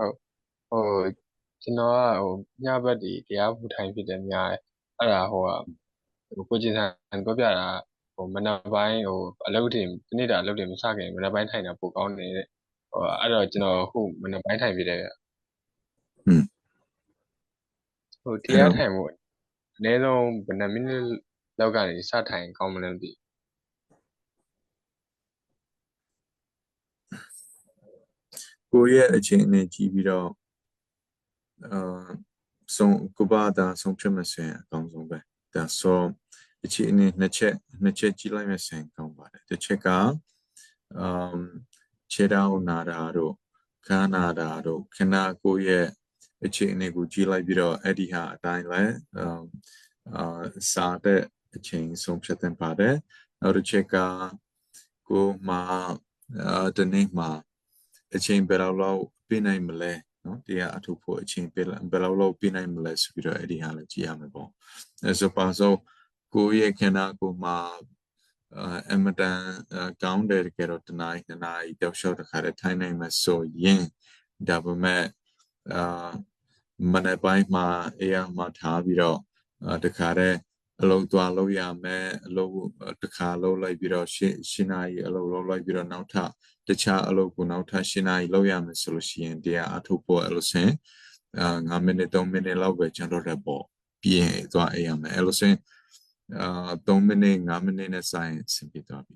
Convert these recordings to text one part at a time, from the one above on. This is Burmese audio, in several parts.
ဟုတ်ဟိုကျွန်တော်ကဟိုညဘက်ဒီတရားဖူထိုင်ဖြစ်တယ်များတယ်အဲ့ဒါဟိုကဟိုကိုကျင်ဆန်ပြောပြတာဟိုမနက်ပိုင်းဟိုအလုပ်တွေဒီနေ့တာအလုပ်တွေမစခင်မနက်ပိုင်းထိုင်တာပိုကောင်းနေတဲ့ဟိုအဲ့တော့ကျွန်တော်ခုမနက်ပိုင်းထိုင်ဖြစ်တယ်ဗျဟွန်းဟိုတရားထိုင်ဖို့အနည်းဆုံးဘယ်နှစ်မိနစ်လောက်ကနေစထိုင်ကောင်းမလဲမသိ ကိုယ့်ရဲ့အခြေအနေကြည့်ပြီးတော့အာဆုံးကိုဘာသာဆုံးဖြတ်မစင်အကောင်းဆုံးပဲဒါဆိုအခြေအနေနှစ်ချက်နှစ်ချက်ကြည့်လိုက်မစင်ကောင်းပါတယ်တစ်ချက်က um ခြေထောက်နာတာတို့ခန်းနာတာတို့ခဏကိုယ့်ရဲ့အခြေအနေကိုကြည့်လိုက်ပြီးတော့အဲ့ဒီဟာအတိုင်းလဲ um အာစားတဲ့အချိန်ဆုံးဖြတ်တင်ပါတယ်နောက်တစ်ချက်ကကိုယ်မှာအာဒီနေ့မှာ အချိန်ဘယ်လောက်လောက်ပြနိုင်မလဲနော်တရားအထုဖို့အချိန်ဘယ်ဘယ်လောက်လောက်ပြနိုင်မလဲဆိုပြီးတော့အဲ့ဒီဟာလည်းကြည့်ရမယ်ပေါ့အဲဆိုပါဆိုကိုယ့်ရဲ့ခန္ဓာကိုယ်မှာအာအမတန်ကောင်းတယ်ကြတော့တနားနှစ်နာရီတောက်လျှောက်တစ်ခါတည်းထိုင်နိုင်မယ်ဆိုရင်ဒါပေမဲ့အာမနေ့ပိုင်းမှာအေးရမှာထားပြီးတော့အာတခါတည်းအလုပ်သွားလုပ်ရမယ်အလုပ်တစ်ခါလုပ်လိုက်ပြီးတော့ရှင်းရှင်းနာရီအလုပ်လုပ်လိုက်ပြီးတော့နောက်ထပ် တခြားအလုပ်ကိုနောက်ထပ်ရှင်းနာရီလုပ်ရမယ်ဆိုလို့ရှိရင်တရားအထုတ်ဖို့အဲ့လိုဆိုရင်အာ9မိနစ်3မိနစ်လောက်ပဲကျွန်တော်တို့ပေါ့ပြီးရင်သွားအေးရမယ်အဲ့လိုဆိုရင်အာ3မိနစ်5မိနစ်နဲ့ဆိုင်ဆင်ပြေသွားပြီ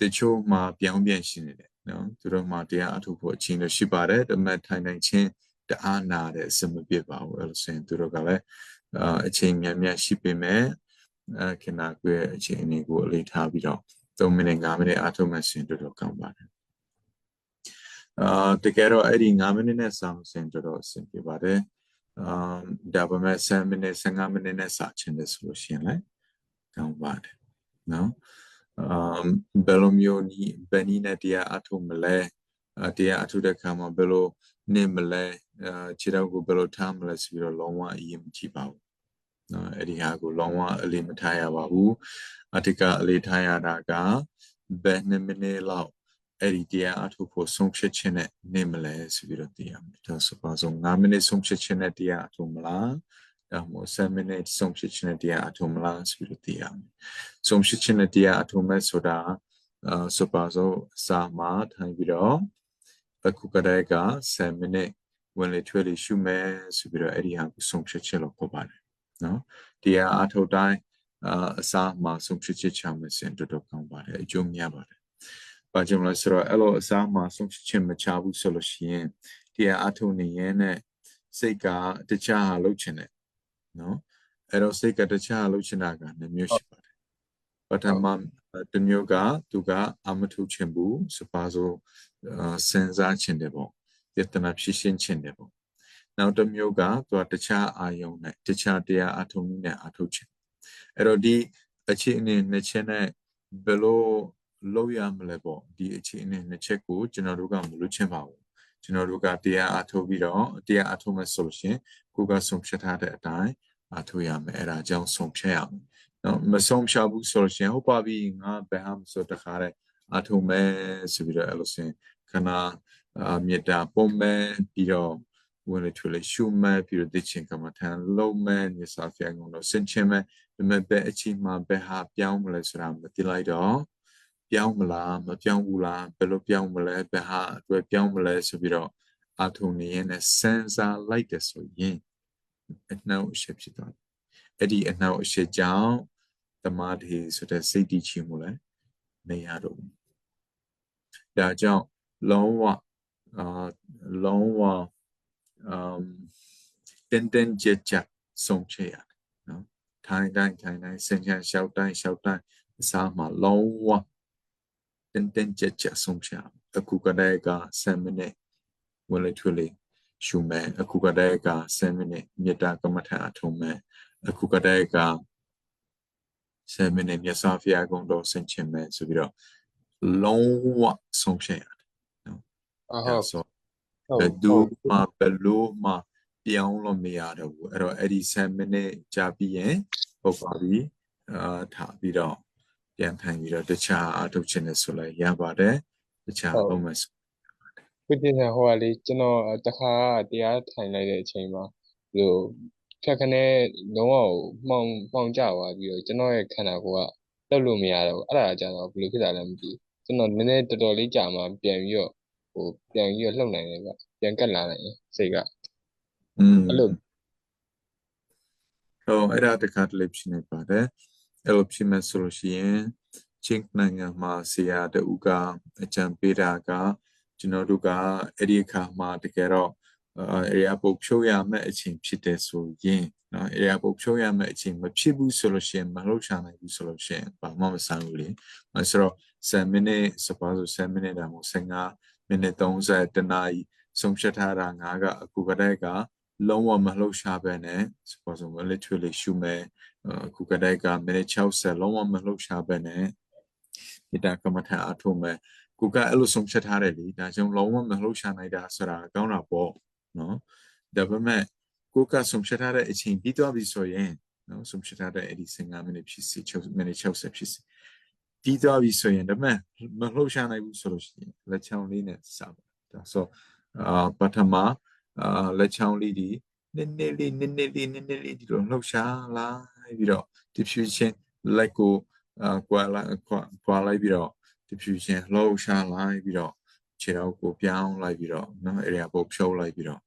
တချို့မှာပြောင်းပြန်ရှင်းနေတယ်နော်သူတို့မှာတရားအထုတ်ဖို့အချိန်လို့ရှိပါတယ်တမတ်ထိုင်နိုင်ခြင်းတအားနာတဲ့အစမပြစ်ပါဘူးအဲ့လိုဆိုရင်သူတို့ကလည်းအာအချိန်များများရှိပေမဲ့အဲခဏကွယ်အချိန်အနေကိုအလေးထားပြီးတော့3မိနစ်5မိနစ်အထုတ်မှဆင်တော်တော်ကောင်းပါတယ် အာတကယ်တော့အဲ့ဒီ9မိနစ်နဲ့ဆောင်းဆင်တော်တော်အဆင်ပြေပါတယ်အာဒါပေမဲ့7မိနစ်15မိနစ်နဲ့စချင်တယ်ဆိုလို့ရှိရင်လည်းကောင်းပါတယ်နော်အာဘယ်လိုမျိုးနီးဘယ်နည်းနဲ့တရားအထုတ်မလဲအာတရားအထုတ်တဲ့ခါမှာဘယ်လိုနေမလဲအာခြေထောက်ကိုဘယ်လိုထားမလဲဆိုပြီးတော့လုံးဝအရင်မကြည့်ပါဘူးနော်အဲ့ဒီဟာကိုလုံးဝအလေးမထားရပါဘူးအတိကအလေးထားရတာကဘယ်နှစ်မိနစ်လောက် အဲ့ဒီတရားအထုတ်ဖို့ဆုံးဖြတ်ခြင်းနဲ့နေမလဲဆိုပြီးတော့သိရမယ်ဒါဆိုပါဆို9မိနစ်ဆုံးဖြတ်ခြင်းနဲ့တရားအထုတ်မလားဒါမှမဟုတ်7မိနစ်ဆုံးဖြတ်ခြင်းနဲ့တရားအထုတ်မလားဆိုပြီးတော့သိရမယ်ဆုံးဖြတ်ခြင်းနဲ့တရားအထုတ်မဲ့ဆိုတာအာဆိုပါဆိုစာမှာထိုင်ပြီးတော့အခုကတည်းက7မိနစ်ဝင်လေထွေးလေရှုမယ်ဆိုပြီးတော့အဲ့ဒီဟာကိုဆုံးဖြတ်ခြင်းလို့ခေါ်ပါတယ်နော်တရားအထုတ်တိုင်းအာအစားမှာဆုံးဖြတ်ချက်ချမယ်စင်တော်တော်ကောင်းပါတယ်အကျိုးများပါတယ်။ ဘာကြောင့်လဲဆိုတော့အဲ့လိုအစားမှာဆုံးဖြတ်ချက်မချဘူးဆိုလို့ရှိရင်တရားအထုတ်နေရင်နဲ့စိတ်ကတခြားဟာလှုပ်ချင်တယ်နော်အဲ့တော့စိတ်ကတခြားလှုပ်ချင်တာကနှမျိုးရှိပါတယ်။ပထမတစ်မျိုးကသူကအမထုတ်ချင်ဘူးစပါဆိုစဉ်းစားချင်တယ်ပေါ့။ယတနာဖြစ်ရှင်းချင်တယ်ပေါ့။နောက်တစ်မျိုးကသူကတခြားအာယုံနဲ့တခြားတရားအထုံနဲ့အထုတ်ချင်အဲ့တော့ဒီအခြေအနေနှစ်ချက်နဲ့ဘယ်လို လုပ်ရမလဲပေါ့ဒီအခြေအနေနှစ်ချက်ကိုကျွန်တော်တို့ကမလို့ချင်ပါဘူးကျွန်တော်တို့ကတရားအထုတ်ပြီးတော့တရားအထုတ်မဲ့ဆိုလို့ရှင်ကိုကဆုံးဖြတ်ထားတဲ့အတိုင်းအထုတ်ရမယ်အဲ့ဒါကြောင့်ဆုံးဖြတ်ရမယ်နော်မဆုံးဖြတ်ဘူးဆိုလို့ရှင်ဟုတ်ပါပြီငါဘယ်ဟာမဆိုတခါတဲ့အထုတ်မဲ့ဆိုပြီးတော့အဲ့လိုရှင်ခဏအမြတ်တာပုံမဲ့ပြီးတော့ဝင်လေထွေလေရှုမဲ့ပြီးတော့တချင်ကမ္မထန်လုံးမဲ့ညစာဖျန်ကုန်တော့စင်ချင်မဲ့ဒါပေမဲ့ဘယ်အချိန်မှဘယ်ဟာပြောင်းမလဲဆိုတာမသိလိုက်တော့ ပြောင်းမလားမပြောင်းဘူးလားဘယ်လိုပြောင်းမလဲဘယ်ဟာအတွက်ပြောင်းမလဲဆိုပြီးတော့အထုံနေရင်လည်းစင်စာလိုက်တယ်ဆိုရင်အနှောက်အယှက်ဖြစ်သွားတယ်အဲ့ဒီအနှောက်အယှက်ကြောင့်တမာတိဆိုတဲ့စိတ်တည်ချမှုလည်းမရတော့ဘူးဒါကြောင့်လုံးဝအာလုံးဝအမ်တင်းတင်းကြပ်ကြပ်ဆုံးဖြတ်ရတယ်နော်ထိုင်တိုင်းထိုင်တိုင်းစင်ချန်လျှောက်တိုင်းလျှောက်တိုင်းအစားမှာလုံးဝ တင်းတင်းကြပ်ကြပ်ဆုံးဖြတ်အခုကတည်းက7မိနစ်ဝင်လေထွေးလေရှုမယ်အခုကတည်းက7မိနစ်မေတ္တာကမ္မထာအထုံးမယ်အခုကတည်းက7မိနစ်မြတ်စွာဘုရားကုံတော်ဆင်ခြင်မယ်ဆိုပြီးတော့လုံးဝဆုံးဖြတ်ရတယ်နော်ဟုတ်ဆိုဟုတ်ဘယ်သူမှဘယ်လိုမှပြောင်းလို့မရတော့ဘူးအဲ့တော့အဲ့ဒီ7မိနစ်ကြာပြီးရင်ဟုတ်ပါပြီအာထားပြီးတော့ ပြန်ထိုင်ပြီးတော့တခြားအထုတ်ခြင်းနဲ့ဆိုလဲရပါတယ်တခြားဟုတ်လုံးမဲ့ဆိုကိုကျင်ဆန်ဟိုကလေကျွန်တော်တခါတရားထိုင်လိုက်တဲ့အချိန်မှာဘယ်လိုဖြတ်ခနဲ့လုံးဝမှောင်မှောင်ကျသွားပြီးတော့ကျွန်တော်ရဲ့ခန္ဓာကိုယ်ကလှုပ်လို့မရတော့ဘူးအဲ့ဒါကြတော့ဘယ်လိုဖြစ်တာလဲမသိဘူးကျွန်တော်နည်းနည်းတော်တော်လေးကြာမှပြန်ပြီးတော့ဟိုပြန်ပြီးတော့လှုပ်နိုင်တယ်ဗျပြန်ကတ်လာနိုင်တယ်စိတ်ကอืมအဲ့လိုဟိုအဲ့ဒါတခါတလေဖြစ်နေပါတယ် အဲ့လိုဖြစ်မဲ့ဆိုလို့ရှိရင်ချင်းနိုင်ငံမှာဆရာတူကအကြံပေးတာကကျွန်တော်တို့ကအဲ့ဒီအခါမှာတကယ်တော့အဲ့ဒီပုတ်ဖြိုးရမယ့်အချိန်ဖြစ်တယ်ဆိုရင်နော်အဲ့ဒီပုတ်ဖြိုးရမယ့်အချိန်မဖြစ်ဘူးဆိုလို့ရှိရင်မလှုပ်ရှားနိုင်ဘူးဆိုလို့ရှိရင်ဘာမှမဆိုင်ဘူးလေအဲဆိုတော့7မိနစ်စပါဆို7မိနစ်ဒါမှမဟုတ်15မိနစ်30တနာရီဆုံးဖြတ်ထားတာငါကအခုကတည်းကလုံးဝမလှုပ်ရှားပဲနဲ့ suppose မ literally ရှုမယ်အ ခုကတည်းကမိနစ်60လုံးဝမလှုပ်ရှားပဲနဲ့ဒီတာကမ္မထာအထုံးမယ်ကိုကအဲ့လိုဆုံးဖြတ်ထားတယ်လေဒါကြောင့်လုံးဝမလှုပ်ရှားနိုင်တာဆိုတာကောင်းတာပေါ့နော်ဒါပေမဲ့ကိုကဆုံးဖြတ်ထားတဲ့အချိန်ပြီးသွားပြီဆိုရင်နော်ဆုံးဖြတ်ထားတဲ့အဲ့ဒီ15မိနစ်ဖြစ်စီ6မိနစ်60ဖြစ်စီပြီးသွားပြီဆိုရင်ဒါပေမဲ့မလှုပ်ရှားနိုင်ဘူးဆိုလို့ရှိရင်လက်ချောင်းလေးနဲ့စပါဒါဆိုအာပထမအာလက်ချောင်းလေးဒီနည်းနည်းလေးနည်းနည်းလေးနည်းနည်းလေးဒီလိုလှုပ်ရှားလာ ပြီးတော့ဒီဖြူချင်းလက်ကိုအာကွာလာကွာလိုက်ပြီးတော့ diffusion လှုပ်ရှားလိုက်ပြီးတော့ခြေထောက်ကိုပြောင်းလိုက်ပြီးတော့เนาะ area ပုတ်ဖြုတ်လိုက်ပြီးတော့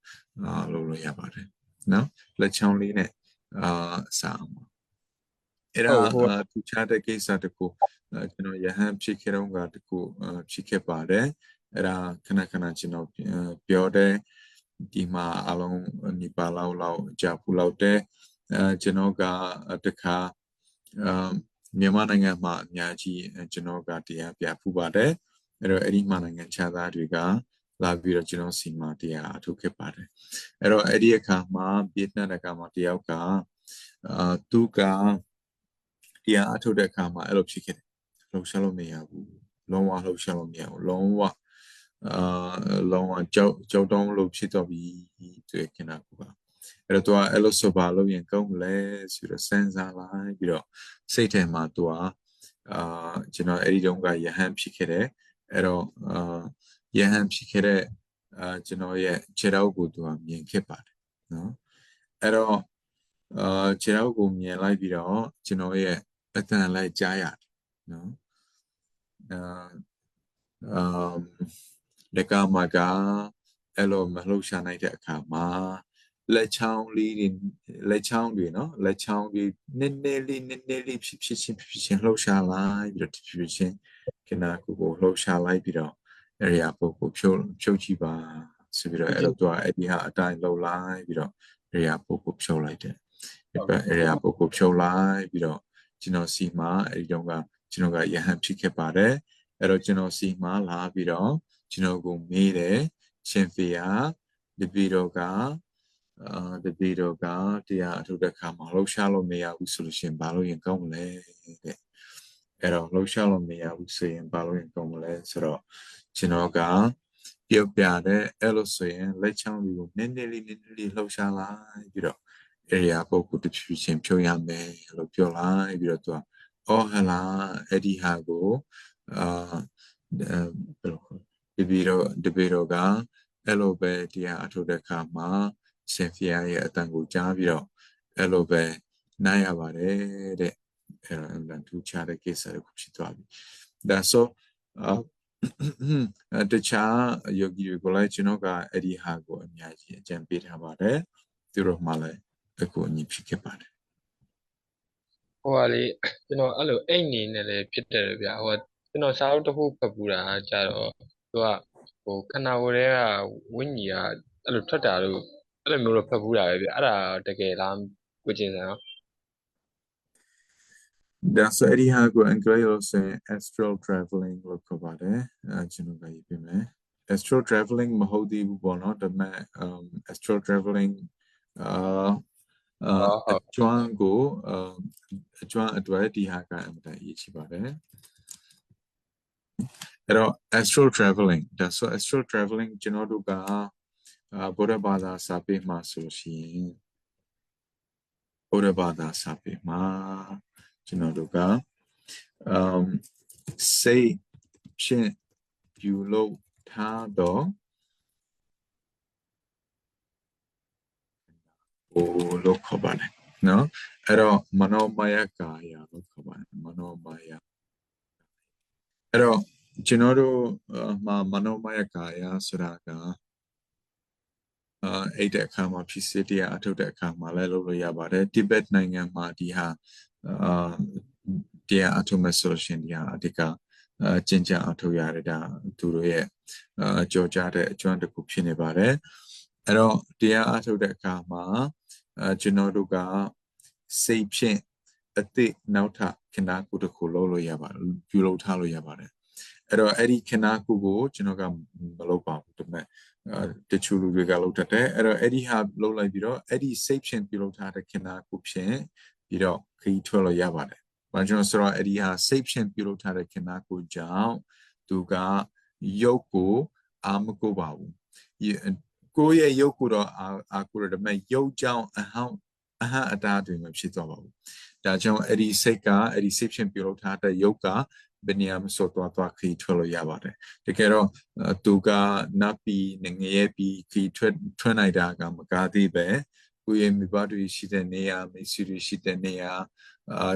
အာလုပ်လို့ရပါတယ်เนาะလက်ချောင်းလေးနဲ့အာအစားအောင်အဲ့ဒါသူချတဲ့ကိစ္စတကူကျွန်တော်ရဟန်းဖြစ်ခဲ့တော့ကတကူဖြစ်ခဲ့ပါတယ်အဲ့ဒါခဏခဏကျွန်တော်ပြောတယ်ဒီမှာအလုံးနိပါလောက်လောက်ကြာဖူလောက်တဲ့ အဲကျွန်တော်ကတခါအမ်မြန်မာနိုင်ငံမှာအများကြီးကျွန်တော်ကတရားပြဖူးပါတယ်အဲ့တော့အဲ့ဒီမှာနိုင်ငံခြားသားတွေကလာပြီးတော့ကျွန်တော်စီမှာတရားအထုတ်ခဲ့ပါတယ်အဲ့တော့အဲ့ဒီအခါမှာဗီယက်နမ်ကမှတယောက်ကအာသူကတရားအထုတ်တဲ့အခါမှာအဲ့လိုဖြစ်ခဲ့တယ်လှုပ်ရှားလို့မရဘူးလုံးဝလှုပ်ရှားလို့မရဘူးလုံးဝအာလုံးဝကြောက်ကြောက်တုံးလို့ဖြစ်တော့ပြီတွေ့ခင်တာက အဲ့တော့သူကအဲ့လိုဆိုပါလို့ရင်ကောင်းမလဲဆိုတော့စဉ်းစားလိုက်ပြီးတော့စိတ်ထဲမှာသူကအာကျွန်တော်အဲ့ဒီတုန်းကယဟန်ဖြစ်ခဲ့တယ်အဲ့တော့အာယဟန်ဖြစ်ခဲ့တဲ့အာကျွန်တော်ရဲ့ခြေထောက်ကိုသူကမြင်ခဲ့ပါတယ်နော်အဲ့တော့အာခြေထောက်ကိုမြင်လိုက်ပြီးတော့ကျွန်တော်ရဲ့အတန်လိုက်ကြားရတယ်နော်အာအမ်လက်ကမကအဲ့လိုမလှုပ်ရှားနိုင်တဲ့အခါမှာ လက်ချောင်းလေးတွေလက်ချောင်းတွေနော်လက်ချောင်းတွေနည်းနည်းလေးနည်းနည်းလေးဖြစ်ဖြစ်ချင်းဖြစ်ဖြစ်ချင်းလှုပ်ရှားလိုက်ပြီးတော့ဖြစ်ဖြစ်ချင်းခဏကိုကိုလှုပ်ရှားလိုက်ပြီးတော့ area ပုတ်ကိုဖြုတ်ဖြုတ်ကြည့်ပါဆိုပြီးတော့အဲ့လိုတော့အဲ့ဒီဟာအတိုင်းလှုပ်လိုက်ပြီးတော့ area ပုတ်ကိုဖြုတ်လိုက်တယ်အဲ့ area ပုတ်ကိုဖြုတ်လိုက်ပြီးတော့ကျွန်တော်စီမှာအဲ့ဒီတော့ကကျွန်တော်ကရဟန်ဖြစ်ခဲ့ပါတယ်အဲ့တော့ကျွန်တော်စီမှာလာပြီးတော့ကျွန်တော်ကိုမေးတယ်ရှင်ဖေယာဒီဗီဒီယိုက အာတပီတော့ကတရားအထုတဲ့ခါမှာလှုပ်ရှားလို့မရဘူးဆိုလို့ရှိရင်ဘာလို့ရင်ကောင်းမလဲတဲ့အဲ့တော့လှုပ်ရှားလို့မရဘူးဆိုရင်ဘာလို့ရင်ကောင်းမလဲဆိုတော့ကျွန်တော်ကပြုတ်ပြတဲ့အဲ့လိုဆိုရင်လက်ချောင်းလေးကိုနည်းနည်းလေးနည်းနည်းလေးလှုပ်ရှားလိုက်ပြီးတော့ area ပုတ်ကိုတဖြည်းဖြည်းဖြုတ်ရမယ်လို့ပြောလိုက်ပြီးတော့သူကအော်ဟလာအဲ့ဒီဟာကိုအာဘယ်လိုဒီဗီဒီယိုဒီဗီဒီယိုကအဲ့လိုပဲတရားအထုတဲ့ခါမှာ ဆင်ဖီယာရဲ့အတန်ကိုကြားပြီးတော့အဲ့လိုပဲနိုင်ရပါတယ်တဲ့အဲ့တော့အမှန်ထူးခြားတဲ့ကိစ္စတစ်ခုဖြစ်သွားပြီဒါဆိုအတခြားယောဂီတွေကိုလည်းကျွန်တော်ကအဲ့ဒီဟာကိုအများကြီးအကြံပေးထားပါတယ်သူတို့မှလည်းအခုအညီဖြစ်ခဲ့ပါတယ်ဟိုကလေကျွန်တော်အဲ့လိုအိတ်နေနဲ့လည်းဖြစ်တယ်ဗျာဟိုကကျွန်တော်စာအုပ်တစ်ခုဖတ်ပူတာကြတော့သူကဟိုခန္ဓာကိုယ်ထဲကဝိညာဉ်ကအဲ့လိုထွက်တာလို့ အဲ့လိုမျိုးတော့ဖတ်ပူတာပဲဗျအဲ့ဒါတကယ်လားကိုကျင်စံရော ဒါဆိုအဲ့ဒီဟာကိုအင်္ဂလိပ်လိုဆိုရင် astral traveling လို့ခေါ်ပါတယ်အဲကျွန်တော်ကရေးပြမယ် astral traveling မဟုတ်သေးဘူးပေါ့နော်ဒါပေမဲ့ um astral traveling အာအကျွမ်းကိုအကျွမ်းအတွက်ဒီဟာကအမှန်တန်ရေးချပါတယ်အဲ့တော့ astral traveling ဒါဆို astral traveling ကျွန်တော်တို့က အာဗုဒ္ဓဘာသာစာပေမှာဆိုရှင်ဗုဒ္ဓဘာသာစာပေမှာကျွန်တော်တို့ကအမ်စိတ်ဖြင့်ယူလို့ထားတော့ဟိုလို့ခေါ်ပါတယ်နော်အဲ့တော့မနောမယကာယလို့ခေါ်ပါတယ်မနောမယအဲ့တော့ကျွန်တော်တို့မှာမနောမယကာယဆိုတာက အာအဲ့တဲ့အခါမှာဖြစ်စေတရားအထုတ်တဲ့အခါမှာလည်းလုပ်လို့ရပါတယ်တိဘက်နိုင်ငံမှာဒီဟာအာတရားအထုတ်မဲ့ဆိုရှင်ဒီဟာအဓိကအကျင့်ကြအထုတ်ရတဲ့ဒါသူတို့ရဲ့အကြောကြတဲ့အကျွမ်းတစ်ခုဖြစ်နေပါတယ်အဲ့တော့တရားအထုတ်တဲ့အခါမှာအဲကျွန်တော်တို့ကစိတ်ဖြင့်အတိနောက်ထခဏကုတစ်ခုလုပ်လို့ရပါတယ်ပြုလုပ်ထားလို့ရပါတယ်အဲ့တော့အဲ့ဒီခဏကုကိုကျွန်တော်ကမလုပ်ပါဘူးဒါပေမဲ့ တချို့လူတွေကလုပ်တတ်တယ်အဲ့တော့အဲ့ဒီဟာလုပ်လိုက်ပြီးတော့အဲ့ဒီစိတ်ဖြင့်ပြုလုပ်ထားတဲ့ခဏကုဖြင့်ပြီးတော့ခရီးထွက်လို့ရပါတယ်ဘာကြောင့်ဆိုတော့အဲ့ဒီဟာစိတ်ဖြင့်ပြုလုပ်ထားတဲ့ခဏကုကြောင့်သူကရုပ်ကိုအာမကုပါဘူးကိုယ့်ရဲ့ရုပ်ကိုတော့အာအာကိုရတဲ့မဲ့ရုပ်ကြောင့်အဟောင်းအဟအတားတွေမဖြစ်သွားပါဘူးဒါကြောင့်အဲ့ဒီစိတ်ကအဲ့ဒီစိတ်ဖြင့်ပြုလုပ်ထားတဲ့ရုပ်က ဘယ်နေရာမှာစောသွားသွားခီးထွက်လို့ရပါတယ်တကယ်တော့သူကနပ်ပြီးငရဲပြီးခီးထွက်ထွက်နိုင်တာကမကားသေးပဲကိုယ့်ရဲ့မိဘတွေရှိတဲ့နေရာမိတ်ဆွေတွေရှိတဲ့နေရာအာ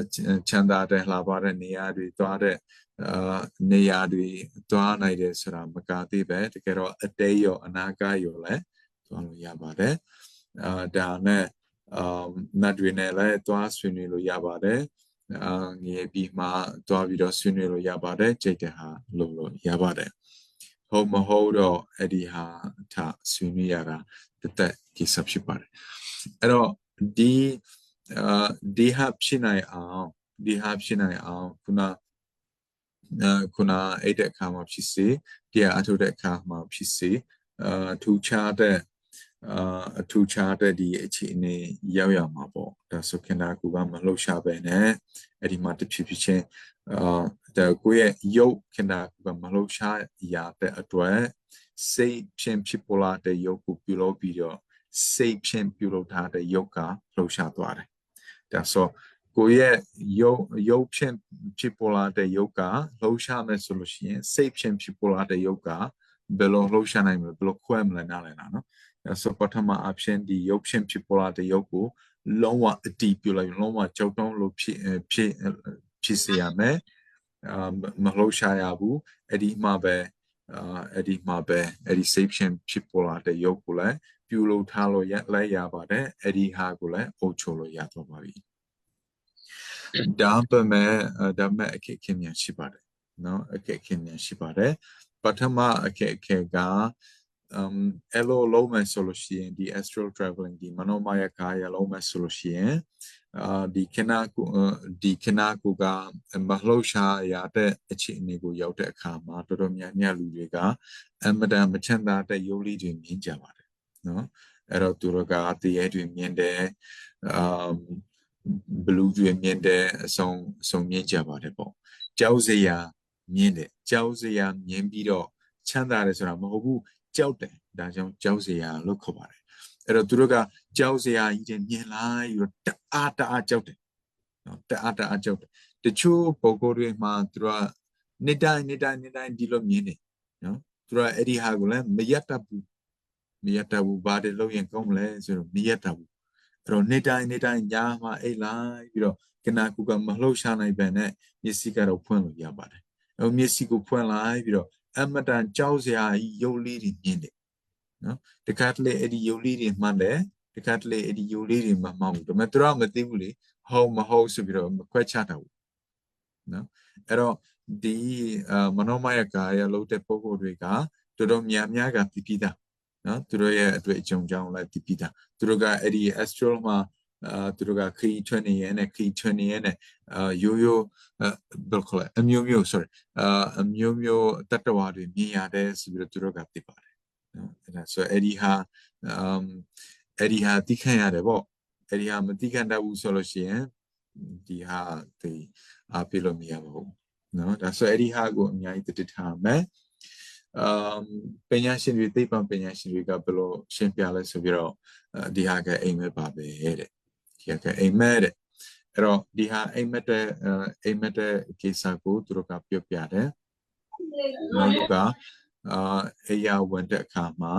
ချမ်းသာတဲ့လှပတဲ့နေရာတွေသွားတဲ့အာနေရာတွေသွားနိုင်တယ်ဆိုတာမကားသေးပဲတကယ်တော့အတေးရောအနာဂတ်ရောလည်းသွားလို့ရပါတယ်အာဒါနဲ့အာနတ်တွေနဲ့လည်းသွားဆွေးနွေးလို့ရပါတယ် အာငရေပြီးမှသွားပြီးတော့ဆွေးနွေးလို့ရပါတယ်ကြိတ်တဲ့ဟာလုပ်လို့ရပါတယ်ဟုတ်မဟုတ်တော့အဲ့ဒီဟာထဆွေးနွေးရတာတသက်ကိစ္စဖြစ်ပါတယ်အဲ့တော့ဒီအာဒီဟာဖြစ်နိုင်အောင်ဒီဟာဖြစ်နိုင်အောင်ခုနခုနအဲ့တဲ့အခါမှာဖြစ်စေတရားအထုတ်တဲ့အခါမှာဖြစ်စေအာထူခြားတဲ့ အာအထူးခြားတဲ့ဒီအခြေအနေရောက်ရမှာပေါ့ဒါဆိုခင်ဗျာကူကမလှုပ်ရှားပဲနဲ့အဲ့ဒီမှာတဖြည်းဖြည်းချင်းအာဒါကိုရဲ့ရုပ်ခင်ဗျာကူကမလှုပ်ရှားရတဲ့အတွက်စိတ်ဖြင့်ဖြစ်ပေါ်လာတဲ့ရုပ်ကိုပြုလုပ်ပြီးတော့စိတ်ဖြင့်ပြုလုပ်ထားတဲ့ရုပ်ကလှုပ်ရှားသွားတယ်ဒါဆိုကိုရဲ့ရုပ်ရုပ်ဖြင့်ဖြစ်ပေါ်လာတဲ့ရုပ်ကလှုပ်ရှားမယ်ဆိုလို့ရှိရင်စိတ်ဖြင့်ဖြစ်ပေါ်လာတဲ့ရုပ်ကဘယ်လိုလှုပ်ရှားနိုင်မလဲဘယ်လိုခွဲမလဲနားလည်လားနော် ဆိုပထမအဖြစ်ဒီရုပ်ဖြင့်ဖြစ်ပေါ်လာတဲ့ရုပ်ကို လုံးဝအတီးပြလိုက်လုံးဝကြောက်တုံးလို့ဖြစ်ဖြစ်ဖြစ်စေရမယ်အာမလှုပ်ရှားရဘူးအဲ့ဒီမှာပဲအာအဲ့ဒီမှာပဲအဲ့ဒီ safe ဖြစ်ပေါ်လာတဲ့ရုပ်ကိုလည်းပြုလုပ်ထားလို့ရလိုက်ရပါတယ်အဲ့ဒီဟာကိုလည်းအုပ်ချုပ်လို့ရတော့ပါပြီဒါပေမဲ့ဒါပေမဲ့အခက်အခဲများရှိပါတယ်နော်အခက်အခဲများရှိပါတယ်ပထမအခက်အခဲက um အဲ့လိုလုံးမယ်ဆိုလို့ရှိရင်ဒီ astral traveling ဒီမနောမယကာယလုံးမယ်ဆိုလို့ရှိရင်အာဒီခဏကိုဒီခဏကိုကမလှုပ်ရှားရတဲ့အခြေအနေကိုရောက်တဲ့အခါမှာတော်တော်များများလူတွေကအမတန်မချမ်းသာတဲ့ယောလေးတွေမြင်ကြပါတယ်နော်အဲ့တော့သူတို့ကတရားတွေမြင်တယ်အမ်ဘလူးတွေမြင်တယ်အဆုံးအဆုံးမြင်ကြပါတယ်ပေါ့ကြောက်စရာမြင်တယ်ကြောက်စရာမြင်ပြီးတော့ချမ်းသာတယ်ဆိုတာမဟုတ်ဘူး ကြောက်တယ်ဒါကြောင့်ကြောက်စရာလို့ခေါ်ပါတယ်အဲ့တော့သူတို့ကကြောက်စရာကြီးတဲ့မြင်လိုက်ပြီးတော့တအားတအားကြောက်တယ်နော်တအားတအားကြောက်တယ်တချို့ပုံကိုယ်တွေမှာသူတို့ကနေတိုင်းနေတိုင်းနေတိုင်းဒီလိုမြင်နေနော်သူတို့အဲ့ဒီဟာကိုလည်းမရတတ်ဘူးမရတတ်ဘူးဘာတွေလုပ်ရင်ကောင်းမလဲဆိုတော့မရတတ်ဘူးအဲ့တော့နေတိုင်းနေတိုင်းညာမှာအိတ်လိုက်ပြီးတော့ကနာကူကမလှုပ်ရှားနိုင်ပဲနဲ့မျက်စိကတော့ဖွင့်လို့ရပါတယ်အဲ့မျက်စိကိုဖွင့်လိုက်ပြီးတော့ အမတန်ကြောက်စရာကြီးရုပ်လေးတွေမြင်တယ်နော်တခါတလေအဲ့ဒီရုပ်လေးတွေမှတ်တယ်တခါတလေအဲ့ဒီရုပ်လေးတွေမမှောက်ဘူးဒါပေမဲ့သူတို့ကမသိဘူးလေဟုတ်မဟုတ်ဆိုပြီးတော့မခွဲခြားတာဘူးနော်အဲ့တော့ဒီမနောမယကာယလို့တဲ့ပုံကိုယ်တွေကတော်တော်များများကပြပြတာနော်သူတို့ရဲ့အတွေ့အကြုံကြောင့်လည်းပြပြတာသူတို့ကအဲ့ဒီ astral မှာ အာသူတို့ကခီး20ရဲနဲ့ခီး20ရဲနဲ့အာရိုးရိုးဘယ်ခေါ်လဲအမျိုးမျိုး sorry အာအမျိုးမျိုးတတ္တဝါတွေမြင်ရတယ်ဆိုပြီးတော့သူတို့ကသိပါတယ်နော်အဲ့ဒါဆိုအဲ့ဒီဟာအမ်အဲ့ဒီဟာသိခံရတယ်ပေါ့အဲ့ဒီဟာမသိခံတတ်ဘူးဆိုလို့ရှိရင်ဒီဟာဒီအားပြလို့မရပါဘူးနော်ဒါဆိုအဲ့ဒီဟာကိုအများကြီးတည်ထားမယ်အမ်ပညာရှင်တွေသိပ္ပံပညာရှင်တွေကဘယ်လိုရှင်းပြလဲဆိုပြီးတော့ဒီဟာကအိမ်မဲ့ပါပဲတဲ့ ဒီဟာကအိမ်မဲ့တဲ့အဲ့တော့ဒီဟာအိမ်မက်တဲ့အိမ်မက်တဲ့ကိစ္စကိုသူတို့ကပြောပြတယ်။နောက်ကအာအရာဝင်တဲ့အခါမှာ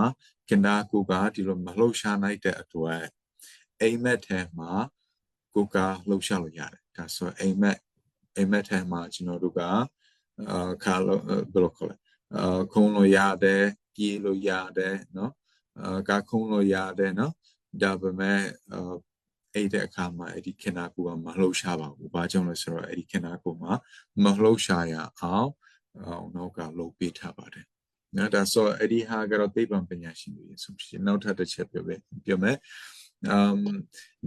ကင်နာကိုကဒီလိုမလှုပ်ရှားနိုင်တဲ့အတွက်အိမ်မက်ထဲမှာကိုယ်ကလှုပ်ရှားလို့ရတယ်ဒါဆိုအိမ်မက်အိမ်မက်ထဲမှာကျွန်တော်တို့ကအာခါလို့ဘယ်လိုခေါ်လဲအာခုံလို့ရတယ်ပြေးလို့ရတယ်နော်အာကခုံလို့ရတယ်နော်ဒါပေမဲ့ အာအဲ့တဲ့အခါမှာအဲ့ဒီခန္ဓာကိုယ်ကမလှုပ်ရှားပါဘူး။ဘာကြောင့်လဲဆိုတော့အဲ့ဒီခန္ဓာကိုယ်မှာမလှုပ်ရှားရအောင်အောင်နောက်ကလှုပ်ပေးထားပါတယ်။နော်ဒါဆိုအဲ့ဒီဟာကတော့သိပ္ပံပညာရှင်တွေဆိုရှင်နောက်ထပ်တစ်ချက်ပြောပဲပြောမယ်။ um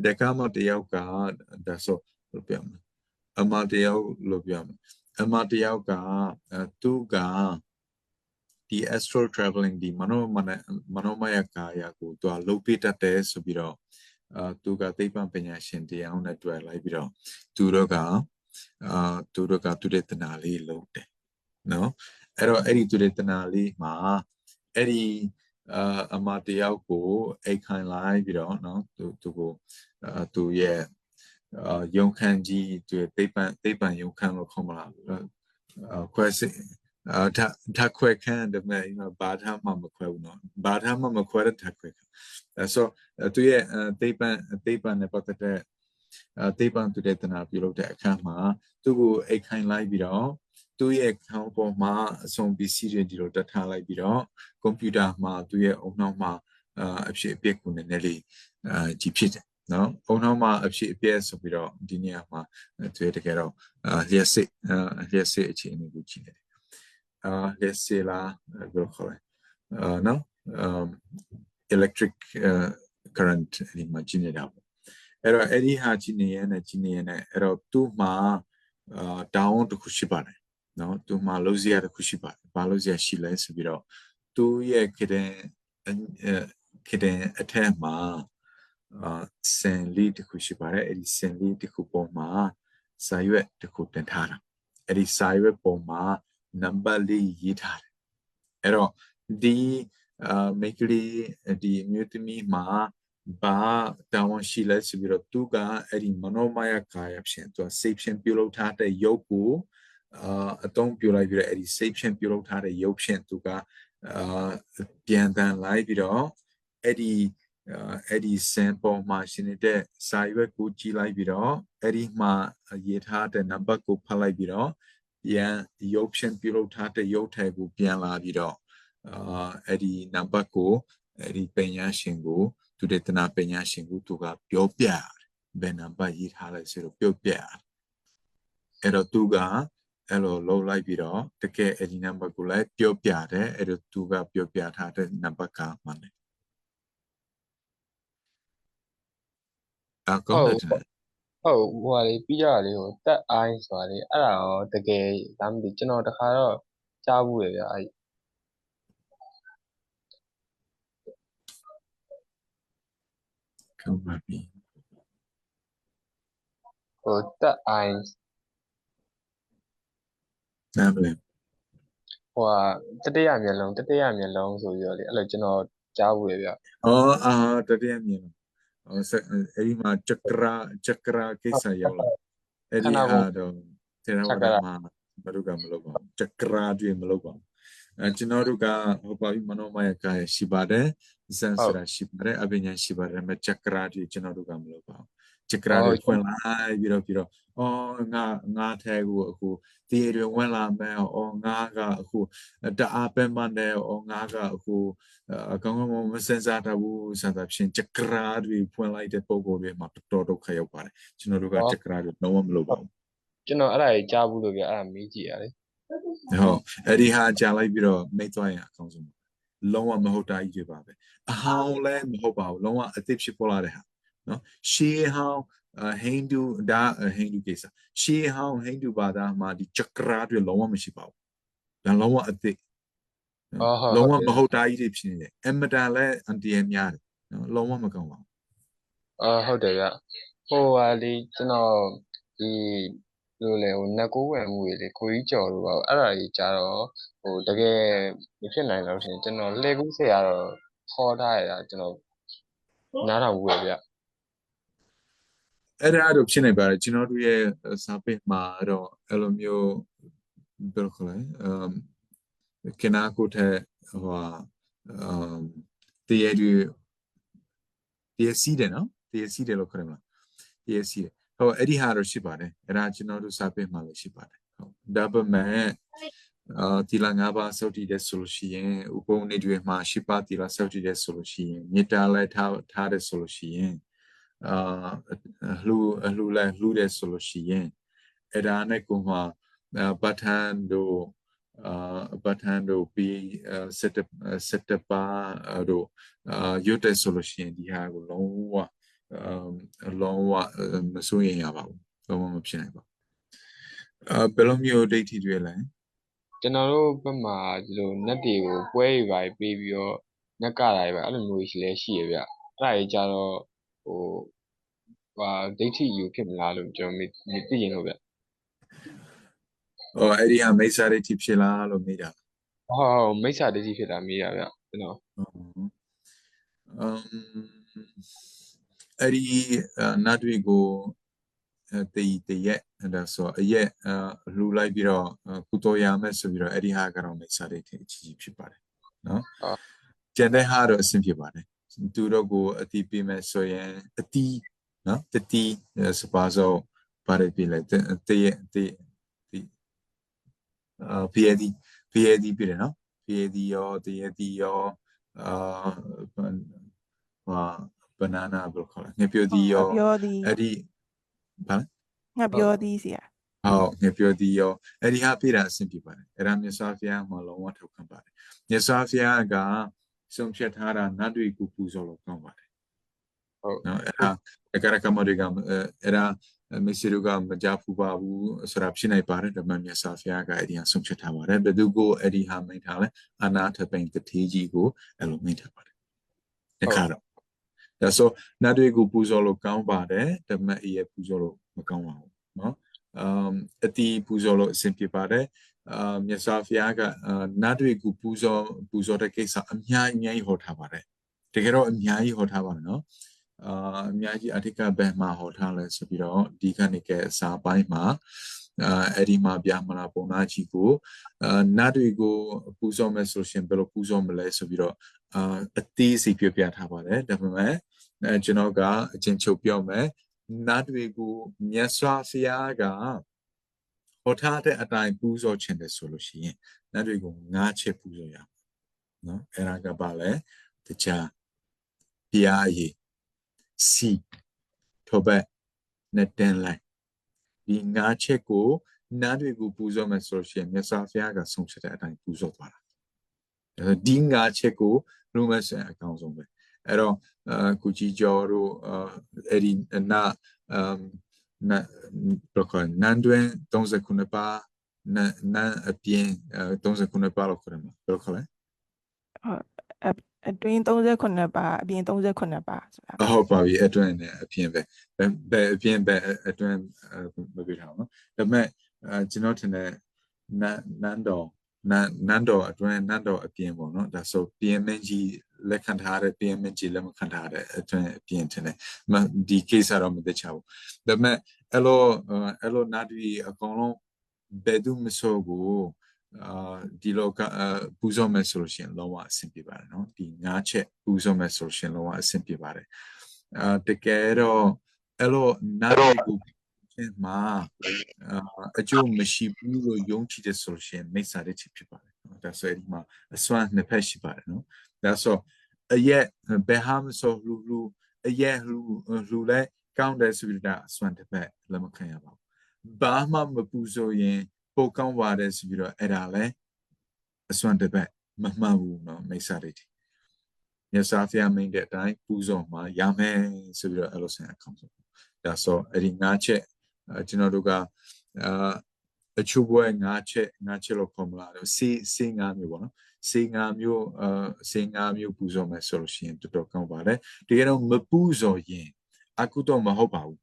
ဒကမတယောက်ကဒါဆိုပြောမယ်။အမတယောက်လို့ပြောမယ်။အမတယောက်ကသူကဒီ astral traveling ဒီမနောမနောမယကာယကိုသူကလှုပ်ပေးတတ်တယ်ဆိုပြီးတော့ အာသူကသိပ္ပံပညာရှင်တရားနဲ့တွေ့လိုက်ပြီးတော့သူတို့ကအာသူတို့ကသူတဲ့တနာလေးလုံးတယ်နော်အဲ့တော့အဲ့ဒီသူတဲ့တနာလေးမှာအဲ့ဒီအာအမတယောက်ကိုအိတ်ခိုင်လိုက်ပြီးတော့နော်သူသူကိုအာသူရဲ့အာယုံခန့်ကြီးသူသိပ္ပံသိပ္ပံယုံခန့်လို့ခေါ်မလားအာခွဲစစ် အာဓာဓာခွဲခန့်တယ်မဲ့ဘာသာမှမခွဲဘူးနော်ဘာသာမှမခွဲတဲ့ဓာခွဲခန့်အဲဆိုသူရဲ့သိပ္ပံသိပ္ပံနဲ့ပတ်သက်တဲ့သိပ္ပံသူတဲ့တနာပြုလုပ်တဲ့အခါမှာသူ့ကိုအိတ်ခိုင်းလိုက်ပြီးတော့သူ့ရဲ့ခေါင်းပေါ်မှာအစုံပစ္စည်းတွေဒီလိုတက်ထားလိုက်ပြီးတော့ကွန်ပျူတာမှာသူ့ရဲ့အုံနောက်မှာအဖြစ်အပျက်ကိုနည်းနည်းလေးအာကြည့်ဖြစ်တယ်နော်အုံနောက်မှာအဖြစ်အပျက်ဆိုပြီးတော့ဒီနေရာမှာသူရဲ့တကယ်တော့လျှက်စစ်လျှက်စစ်အခြေအနေကိုကြည့်တယ် အာလျှက်စစ်လားဘယ်လိုခေါ်လဲအာနော် electric uh, current ဒီမှာကြည့်နေတာပေါ့အဲ့တော့အဲ့ဒီဟာကြည့်နေရတဲ့ကြည့်နေရတဲ့အဲ့တော့သူ့မှာအာ down တစ်ခုရှိပါတယ်နော်သူ့မှာလုံးစရာတစ်ခုရှိပါတယ်ဘာလို့စရာရှိလဲဆိုပြီးတော့သူ့ရဲ့ခတဲ့ခတဲ့အထက်မှာအာစင်လေးတစ်ခုရှိပါတယ်အဲ့ဒီစင်လေးတစ်ခုပေါ်မှာစာရွက်တစ်ခုတင်ထားတာအဲ့ဒီစာရွက်ပေါ်မှာ number လေးရေးထားတယ်အဲ့တော့ဒီအာမိတ်ကလေးဒီအမျိုးသမီးမှာဘာတောင်းရှိလဲဆိုပြီးတော့သူကအဲ့ဒီမနောမယကာယဖြင့်သူကစိတ်ဖြင့်ပြုလုပ်ထားတဲ့ရုပ်ကိုအာအတုံးပြုလိုက်ပြီးတော့အဲ့ဒီစိတ်ဖြင့်ပြုလုပ်ထားတဲ့ရုပ်ဖြင့်သူကအာပြန်တန်လိုက်ပြီးတော့အဲ့ဒီအဲ့ဒီစင်ပေါ်မှာရှင်နေတဲ့စာရွက်ကိုကြည့်လိုက်ပြီးတော့အဲ့ဒီမှာရေးထားတဲ့နံပါတ်ကိုဖတ်လိုက်ပြီးတော့ ပြန်ရုပ်ဖြင့်ပြုလုပ်ထားတဲ့ရုပ်ထဲကိုပြန်လာပြီးတော့အာအဲ့ဒီနံပါတ်ကိုအဲ့ဒီပညာရှင်ကိုသူတေသနာပညာရှင်ကိုသူကပြောပြဘယ်နံပါတ်ရေးထားလဲဆိုတော့ပြောပြအဲ့တော့သူကအဲ့လိုလုံးလိုက်ပြီးတော့တကယ်အဲ့ဒီနံပါတ်ကိုလည်းပြောပြတယ်အဲ့တော့သူကပြောပြထားတဲ့နံပါတ်ကမှန်တယ်အကောင်းတယ် ဟုတ်ဟိုဟာလေပြီးကြတာလေဟိုတက်အိုင်းဆိုတာလေအဲ့ဒါရောတကယ်ဒါမှမသိကျွန်တော်တခါတော့ကြားဘူးလေဗျအဲ့ကောင်းပါပြီဟိုတက်အိုင်းနားမလဲဟိုဟာတတိယမျက်လုံးတတိယမျက်လုံးဆိုပြီးတော့လေအဲ့လိုကျွန်တော်ကြားဘူးလေဗျဩအာတတိယမျက်လုံး အဲ့ဒီမှာချက်ကရာချက်ကရာကိစ္စရောက်လာအဲ့ဒီဟာတော့သေနဝဒမှာဘယ်လိုကမလုပ်ပါဘူးချက်ကရာတွေမလုပ်ပါဘူးအဲကျွန်တော်တို့ကဟောပါပြီမနောမယကာယရှိပါတယ်ဇန်စရာရှိပါတယ်အပညာရှိပါတယ်မချက်ကရာတွေကျွန်တော်တို့ကမလုပ်ပါဘူး ချက်ကရာတွေခွင်လိုက်ပြီးတော့ပြီးတော့အော်ငါငါထဲကိုအခုဒီတွေဝင်လာမယ်အော်ငါကအခုတအားပဲမနဲ့အော်ငါကအခုအကောင်ကောင်မစင်စားတဘူးစသဖြင့်ချက်ကရာတွေဖွင့်လိုက်တဲ့ပုံပေါ်တွေမှာတော်တော်ဒုက္ခရောက်ပါတယ်ကျွန်တော်တို့ကချက်ကရာတွေလုံးဝမလုပ်ပါဘူးကျွန်တော်အဲ့ဒါကြီးကြားဘူးလို့ပြအဲ့ဒါမေးကြည့်ရတယ်ဟုတ်အဲ့ဒီဟာကြားလိုက်ပြီးတော့မိတ်သွားရင်အကောင်းဆုံးလုံးဝမဟုတ်တာကြီးတွေပါပဲအဟောင်းလည်းမဟုတ်ပါဘူးလုံးဝအသစ်ဖြစ်ပေါ်လာတဲ့ဟာ နော်ရှေးဟောင်းဟိန္ဒူဒါဟိန္ဒူကိစ္စရှေးဟောင်းဟိန္ဒူဘာသာမှာဒီချက်ကရာတွေလုံးဝမရှိပါဘူးဒါလုံးဝအသစ်လုံးဝမဟုတ်တာကြီးတွေဖြစ်နေတယ်အမတန်လည်းအန်တီယများတယ်နော်လုံးဝမကောင်းပါဘူးအာဟုတ်တယ်ဗျဟိုဟာလေကျွန်တော်ဒီလို့လေဟိုနက်ကိုဝယ်မှုတွေလေကိုကြီးကျော်တို့ပါအဲ့ဒါကြီးကြတော့ဟိုတကယ်မဖြစ်နိုင်တော့ရှင်ကျွန်တော်လှည့်ကူးဆရာတော့ခေါ်ထားရတာကျွန်တော်နားထောင်ဘူးပဲဗျ အဲ့ဒါတော့ဖြစ်နေပါတယ်ကျွန်တော်တို့ရဲ့စာပေမှာတော့အဲ့လိုမျိုးဘယ်လိုခေါ်လဲအမ်ကနာကိုတဲ့ဟိုအမ်တရတူတရစီးတယ်နော်တည်စီတယ်လို့ခေါ်တယ်မလားတည်စီတယ်ဟုတ်အဲ့ဒီဟာတော့ရှိပါတယ်အဲ့ဒါကျွန်တော်တို့စာပေမှာလည်းရှိပါတယ်ဟုတ်ဒါပေမဲ့အာတီလာငါးပါးစောက်တည်တဲ့ဆိုလို့ရှိရင်ဥပုံနေတွေမှာရှိပါတီလာစောက်တည်တဲ့ဆိုလို့ရှိရင်မေတ္တာလည်းထားထားတဲ့ဆိုလို့ရှိရင် အာလှူလှူလည်းလှူတဲ့ဆိုလို့ရှိရင်အဲ့ဒါနဲ့ကိုမှပဋ္ဌာန်းတို့အာပဋ္ဌာန်းတို့ပြီးစက်တစက်တပါတို့အာရွတ်တဲ့ဆိုလို့ရှိရင်ဒီဟာကိုလုံးဝအလုံးဝမစိုးရင်ရပါဘူးလုံးဝမဖြစ်နိုင်ပါဘူးအာဘယ်လိုမျိုးဒိဋ္ဌိတွေလဲကျွန်တော်တို့ဘက်မှာဒီလိုနက်တွေကိုပွဲတွေပါပေးပြီးတော့နက်ကတာတွေပါအဲ့လိုမျိုးရှိလဲရှိရဗျအဲ့ဒါကြီးကြတော့ဟို ဟာဒိဋ္ဌိယူဖြစ်မလားလို့ကျွန်တော်မသိရင်လို့ဗျဟောအဲ့ဒီဟာမိစ္ဆာဒိဋ္ဌိဖြစ်လားလို့မေးတာဟောဟောမိစ္ဆာဒိဋ္ဌိဖြစ်တာမေးတာဗျကျွန်တော်အမ်အဲ့ဒီနတ်တွေကိုတေးတရက်အဲ့ဒါဆိုအရက်လှူလိုက်ပြီးတော့ကုတော်ရမယ်ဆိုပြီးတော့အဲ့ဒီဟာကတော့မိစ္ဆာဒိဋ္ဌိအကြီးကြီးဖြစ်ပါတယ်နော်ကျန်တဲ့ဟာတော့အဆင်ပြေပါတယ်သူတို့ကိုအတိပေးမယ်ဆိုရင်အတိ နော်တတိစပါစို့ပါတယ်ပြလိုက်တရက်တအာ PAD PAD ပြတယ်နော် PAD ရောတရက်တီရောအာဟာ banana ဘယ်လိုခေါ်လဲငပြောတီရောပြောသည်အဲ့ဒီဘာလဲငါပြောသည်ဆရာဟုတ်ငပြောတီရောအဲ့ဒီဟာပြတာအဆင်ပြေပါတယ်အဲ့ဒါမြတ်စွာဘုရားမှာလုံးဝထောက်ခံပါတယ်မြတ်စွာဘုရားကဆုံးဖြတ်ထားတာနတ်တွေကိုပူဇော်လို့ကောင်းပါတယ်ဟုတ်နော်အဲ့ဒါ အကရကမတွေကအဲ့ဒါမစ္စရုကမကြဖူပါဘူးဆိုတာဖြစ်နိုင်ပါတယ်ဒါမှမြတ်စွာဘုရားကအဲ့ဒီဟာဆုံးဖြတ်ထားပါတယ်ဘယ်သူကိုအဲ့ဒီဟာမိန့်ထားလဲအနာထပိန်တတိကြီးကိုအဲ့လိုမိန့်ထားပါတယ်တခါတော့ဒါဆိုနတ်တွေကိုပူဇော်လို့ကောင်းပါတယ်ဓမ္မအေးရပူဇော်လို့မကောင်းပါဘူးနော်အမ်အတီပူဇော်လို့အဆင်ပြေပါတယ်အာမြတ်စွာဘုရားကနတ်တွေကိုပူဇော်ပူဇော်တဲ့ကိစ္စအများအများကြီးဟောထားပါတယ်တကယ်တော့အများကြီးဟောထားပါတယ်နော် အာအများကြီးအထက်ကဘယ်မှာဟောထားလဲဆိုပြီးတော့ဒီကနေ့ကဲအစာပိုင်းမှာအာအဲ့ဒီမှာဗျာမလာပုံနာကြီးကိုအာနတ်တွေကိုပူဇော်မယ်ဆိုရှင်ဘယ်လိုပူဇော်မလဲဆိုပြီးတော့အာအသေးစိတ်ပြပြထားပါတယ်ဒါပေမဲ့အဲကျွန်တော်ကအချင်းချုပ်ပြောမယ်နတ်တွေကိုမြတ်စွာဘုရားကဟောထားတဲ့အတိုင်းပူဇော်ခြင်းတယ်ဆိုလို့ရှိရင်နတ်တွေကိုငါးချက်ပူဇော်ရမယ်နော်အဲ့ဒါကပါလဲတရားဘုရားအရေး စီထောဘက်နဲ့တန်လိုက်ဒီငါးချက်ကိုနားတွေကိုပူဇော်မယ်ဆိုလို့ရှိရင်မြတ်စွာဘုရားကဆုံးဖြတ်တဲ့အတိုင်းပူဇော်သွားတာအဲဒီငါးချက်ကိုလူမဆန်အကောင်းဆုံးပဲအဲ့တော့အကုကြီးကျော်တို့အဲ့ဒီနာအမ်နာဘယ်ခေါ်နန်တွင်39ပါနန်နန်အပြင်39ပါလို့ခေါ်တယ်မလားဘယ်လိုခေါ်လဲအ တွင်း39ပါအပြင်39ပါဆိုတာဟုတ်ပါပြီအတွင်းနဲ့အပြင်ပဲဘယ်ဘယ်အပြင်ပဲအတွင်းမပြထားအောင်နော်ဒါပေမဲ့အဲကျွန်တော်ထင်တယ်နန်နန်တော်နန်နန်တော်အတွင်းနန်တော်အပြင်ပေါ့နော်ဒါဆို PM ကြီးလက်ခံထားတဲ့ PM ကြီးလက်မခံထားတဲ့အတွင်းအပြင်ထင်တယ်မဒီ case ကတော့မသိချဘူးဒါပေမဲ့အဲ့လိုအဲ့လိုနာဒီအကောင်လုံးဘယ်သူမဆိုကို အာဒီလောကပူဇော်မယ်ဆိုလို့ရှိရင်လုံးဝအဆင်ပြေပါတယ်နော်ဒီငါးချက်ပူဇော်မယ်ဆိုလို့ရှိရင်လုံးဝအဆင်ပြေပါတယ်အာတကယ်တော့အဲ့လိုနာရီကိုချင်းမှာအာအကျိုးမရှိဘူးလို့ယုံကြည်တဲ့ဆိုလို့ရှိရင်မိစ္ဆာတဲ့ချက်ဖြစ်ပါတယ်နော်ဒါဆိုအဲ့ဒီမှာအစွမ်းနှစ်ဖက်ရှိပါတယ်နော်ဒါဆိုအရက်ဘယ်ဟာမဆိုလူလူအရက်လူလူလဲကောင်းတယ်ဆိုပြီးတော့အစွမ်းတစ်ဖက်လည်းမခံရပါဘူးဘာမှမပူဇော်ရင် ပိုကောင်းပါတယ်ဆိုပြီးတော့အဲ့ဒါလဲအစွမ်းတစ်ပတ်မမှန်ဘူးเนาะမိစ္ဆာဒိဋ္ဌိမြတ်စွာဘုရားမိန့်တဲ့အတိုင်းပူဇော်မှာရမယ်ဆိုပြီးတော့အဲ့လိုဆင်အကောင်းဆုံးဒါဆိုအဲ့ဒီငါးချက်ကျွန်တော်တို့ကအာအချို့ဘွဲငါးချက်ငါးချက်လို့ခေါ်မလားစေးစေးငါးမျိုးပေါ့နော်စေးငါးမျိုးအာစေးငါးမျိုးပူဇော်မယ်ဆိုလို့ရှိရင်တော်တော်ကောင်းပါတယ်တကယ်တော့မပူဇော်ရင်အကုတော့မဟုတ်ပါဘူး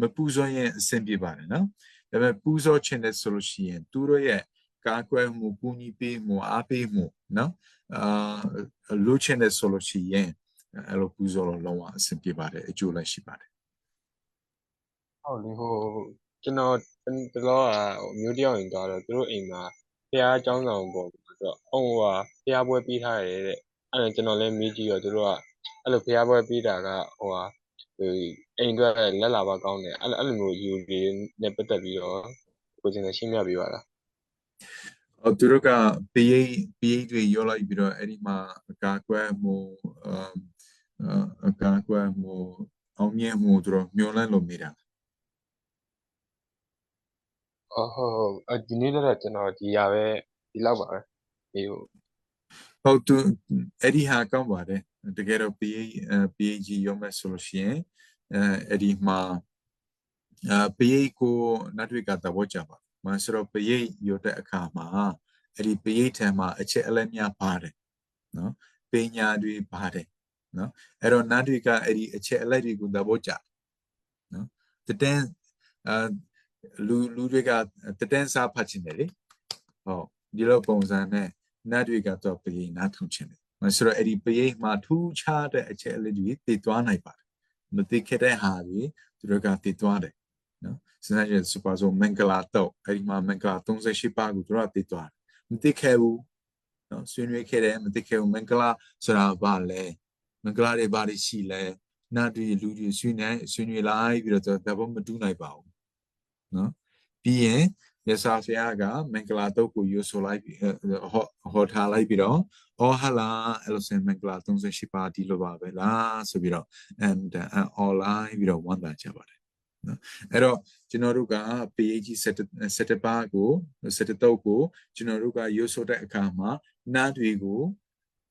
မပူဇော်ရင်အဆင်ပြေပါတယ်နော် ဒါပေမဲ့ပူဇော်ခြင်းနဲ့ဆိုလို့ရှိရင်သူတို့ရဲ့ကာကွယ်မှုကူညီပေးမှုအားပေးမှုနော်အာလိုချင်တဲ့ဆိုလို့ရှိရင်အဲ့လိုပူဇော်လုံးဝအဆင်ပြေပါတယ်အကျိုးလည်းရှိပါတယ်ဟုတ်လေဟိုကျွန်တော်တလောကမျိုးတယောက်ရင်သွားတော့သူတို့အိမ်မှာဖះအကြောင်းဆောင်ပေါ့ဆိုတော့အုံဟိုဖះပွဲပြီးထားရတဲ့အဲ့ဒါကျွန်တော်လည်းမေးကြည့်တော့သူတို့ကအဲ့လိုဖះပွဲပြီးတာကဟိုဟာ အိမ်အတွက်လက်လာပါကောင်းတယ်အဲ့လိုအဲ့လိုမျိုးယူတွေနဲ့ပတ်သက်ပြီးတော့ကိုကျင်တဲ့ရှင်းပြပေးပါလားအော်သူတို့က PA PA တွေရောလိုက်ပြီးတော့အဲ့ဒီမှာအကာအကွယ်မှုအမ်အကာအကွယ်မှုအောင်မြင်မှုသူတို့မျောလင့်လို့မိတာအော်ဟုတ်ဟုတ်အဒီနေ့တော့ကျွန်တော်ဒီရပဲဒီလောက်ပါပဲဒီဟိုဟုတ်သူအဲ့ဒီဟာကောင်းပါတယ်တကယ်တော့ PA အဲ PAG ရောမယ်ဆိုလို့ရှိရင် အဲအဲ့ဒီမှာအဲ PA ကိုနတ်တွေကသဘောကျပါမဆိုတော့ PA ရောတဲ့အခါမှာအဲ့ဒီ PA ထဲမှာအချက်အလက်များပါတယ်နော်ပညာတွေပါတယ်နော်အဲ့တော့နတ်တွေကအဲ့ဒီအချက်အလက်တွေကိုသဘောကျနော်တတန်းအဲလူလူတွေကတတန်းစားဖတ်ချင်တယ်လေဟုတ်ဒီလိုပုံစံနဲ့နတ်တွေကတော့ပရိနာထုံချင်တယ်မဆိုတော့အဲ့ဒီပရိမှာထူးခြားတဲ့အချက်အလက်တွေတည်သွားနိုင်ပါတယ် မသိခဲ့တဲ့ဟာတွေသူတို့ကတည်သွားတယ်နော်စဉ်းစားကြည့်စပါဆိုမင်္ဂလာတော့အဲ့ဒီမှာမင်္ဂလာ38ပါးကိုသူတို့ကတည်သွားတယ်မသိခဲ့ဘူးနော်ဆွေးနွေးခဲ့တယ်မသိခဲ့ဘူးမင်္ဂလာဆိုတာဘာလဲမင်္ဂလာတွေဘာတွေရှိလဲနတ်တွေလူတွေဆွေးနွေးဆွေးနွေးလိုက်ပြီးတော့သဘောမတူနိုင်ပါဘူးနော်ပြီးရင် မြတ်စွာဘုရားကမင်္ဂလာတုတ်ကိုရွဆိုလိုက်ပြီးဟောဟောထားလိုက်ပြီးတော့အော်ဟာလာအဲ့လိုစင်မင်္ဂလာ38ပါးဒီလိုပါပဲလားဆိုပြီးတော့ and online ပြီးတော့ဝန်တာကြပါတယ်နော်အဲ့တော့ကျွန်တော်တို့က PAG 7ပါးကို7တုတ်ကိုကျွန်တော်တို့ကရွဆိုတဲ့အခါမှာနားတွေကို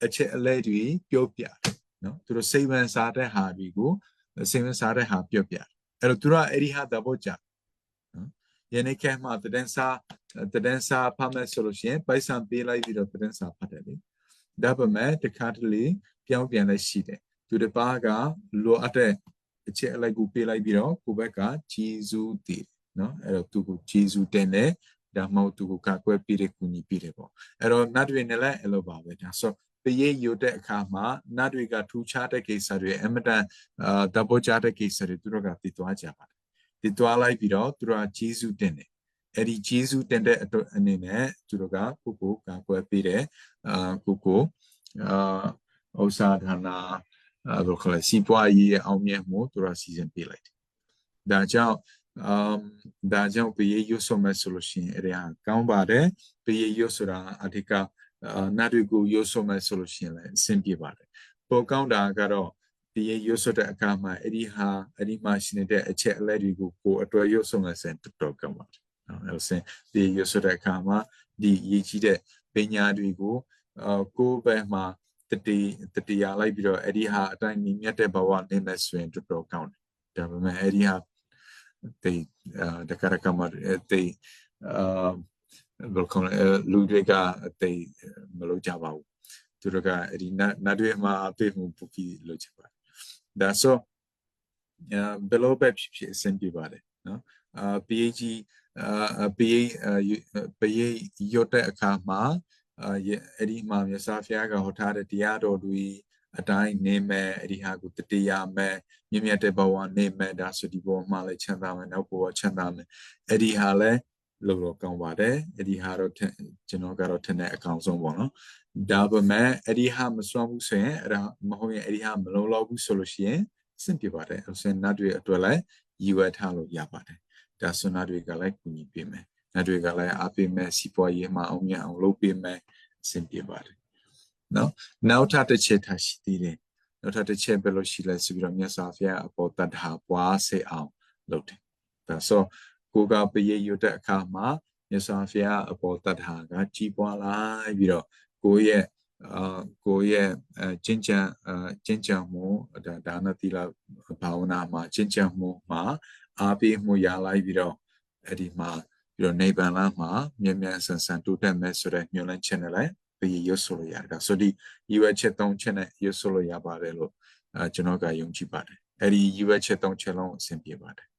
အချက်အလက်တွေပြောပြတယ်နော်သူတို့စိတ်ဝင်စားတဲ့ဟာတွေကိုစိတ်ဝင်စားတဲ့ဟာပြောပြတယ်အဲ့တော့သူတို့ကအဲ့ဒီဟာသဘောကျနော်ယ နေ့ကမှတဒန်းစာတဒန်းစာဖတ်မယ်ဆိုလို့ရှိရင်ပိုက်ဆံပေးလိုက်ပြီးတော့တဒန်းစာဖတ်တယ်လေဒါပေမဲ့တခါတလေပြောင်းပြန်လည်းရှိတယ်သူတစ်ပါးကလိုအပ်တဲ့အချက်အလိုက်ကိုပေးလိုက်ပြီးတော့ကိုဘက်ကဂျေဇူးတည်နော်အဲ့တော့သူကိုဂျေဇူးတင်တယ်ဒါမှမဟုတ်သူကိုကကွယ်ပေးတဲ့ကူညီပေးတယ်ပေါ့အဲ့တော့နတ်တွေနဲ့လည်းအဲ့လိုပါပဲဒါဆိုပရိတ်ရုတ်တဲ့အခါမှာနတ်တွေကထူးခြားတဲ့ကိစ္စတွေအမတန်အာတဘောကြတဲ့ကိစ္စတွေသူတို့ကတည်သွားကြပါတယ် တည်သွားလိုက်ပြီးတော့သူတို့ကဂျေဇူးတင်တယ်အဲ့ဒီဂျေဇူးတင်တဲ့အတွက်အနေနဲ့သူတို့ကကိုကိုကကွယ်ပေးတယ်အာကိုကိုအာဥစ္စာဌာနအဲလိုခလဲစီးပွားရေးရဲ့အောင်မြင်မှုသူတို့စီစဉ်ပေးလိုက်တယ်ဒါကြောင့်အမ်ဒါကြောင့်ပရိတ်ရုတ်ဆိုမဲ့ဆိုလို့ရှိရင်အဲ့ဒါကောင်းပါတယ်ပရိတ်ရုတ်ဆိုတာအဓိကအာနတ်တွေကိုရုပ်ဆွမဲ့ဆိုလို့ရှိရင်လည်းအဆင်ပြေပါတယ်ပိုကောင်းတာကတော့ ဒီရုပ်ဆွတဲ့အခါမှာအဲ့ဒီဟာအဲ့ဒီမှာရှိနေတဲ့အချက်အလက်တွေကိုကိုအတွက်ရုပ်ဆွမဲ့စင်တော်တော်ကောင်းပါတယ်နော်အဲ့လိုစင်ဒီရုပ်ဆွတဲ့အခါမှာဒီရည်ကြီးတဲ့ပညာတွေကိုအာကိုယ်ပဲမှာတတိတတိယလိုက်ပြီးတော့အဲ့ဒီဟာအတိုင်းမြတ်တဲ့ဘဝနေမယ်ဆိုရင်တော်တော်ကောင်းတယ်ဒါပေမဲ့အဲ့ဒီဟာတေအာတကရကမတေအာဘယ်ကောင်လူတွေကတိတ်မလုပ်ကြပါဘူးသူတို့ကအဲ့ဒီနတ်တွေမှာအပြည့်မှုပူပြီးလုပ်ချင်ပါတယ် ဒါဆိုအဲဘယ်လိုပဲဖြစ်ဖြစ်အဆင်ပြေပါတယ်နော်အာ PAG အာ PA PA ရွတ်တဲ့အခါမှာအာအဲ့ဒီမှာမြတ်စွာဘုရားကဟောထားတဲ့တရားတော်တွေအတိုင်းနေမယ်အဲ့ဒီဟာကိုတတိယမယ်မြင့်မြတ်တဲ့ဘဝနေမယ်ဒါဆိုဒီဘဝမှာလည်းချမ်းသာမယ်နောက်ဘဝချမ်းသာမယ်အဲ့ဒီဟာလည်း လို့တော့ကောင်းပါတယ်အဲ့ဒီဟာတော့ကျွန်တော်ကတော့ထင်တဲ့အကောင်ဆုံးပေါ့နော်ဒါပေမဲ့အဲ့ဒီဟာမစွမ်းဘူးဆိုရင်အဲ့ဒါမဟုတ်ရင်အဲ့ဒီဟာမလုံလောက်ဘူးဆိုလို့ရှိရင်စင်ပြပါတယ်အဲ့ဆိုနတ်တွေအတွက်လည်းရည်ဝဲထားလို့ရပါတယ်ဒါဆိုနတ်တွေကလည်းကူညီပေးမယ်နတ်တွေကလည်းအားပေးမယ်စီပွားရေးမှာအောင်မြင်အောင်လုပ်ပေးမယ်စင်ပြပါတယ်နော်နောက်ထပ်တစ်ချက်ထားရှိသေးတယ်နောက်ထပ်တစ်ချက်ဘယ်လိုရှိလဲဆိုပြီးတော့မြတ်စွာဘုရားအပေါ်တတ်တာပွားစေအောင်လုပ်တယ်ဒါဆို ကိုကပရိရွတ်တဲ့အခါမှာမြတ်စွာဘုရားအပေါ်တတ်တာကကြီးပွားလာပြီးတော့ကိုရဲ့အာကိုရဲ့အကျင့်ကြံအကျင့်ကြံမှုဒါဒါနတိလဘာဝနာမှာကျင့်ကြံမှုမှာအားပေးမှုရလိုက်ပြီးတော့အဲ့ဒီမှာပြီးတော့နေဗန်လာမှာမြန်မြန်ဆန်ဆန်တိုးတက်မဲ့ဆိုတဲ့ညွှန်လန်းချက်နဲ့လည်းပရိရွတ်ဆိုလို့ရတယ်ဆိုဒီရွယ်ချက်၃ချက်နဲ့ရွတ်ဆိုလို့ရပါတယ်လို့အဲကျွန်တော်ကယုံကြည်ပါတယ်အဲ့ဒီရွယ်ချက်၃ချက်လုံးအဆင်ပြေပါတယ်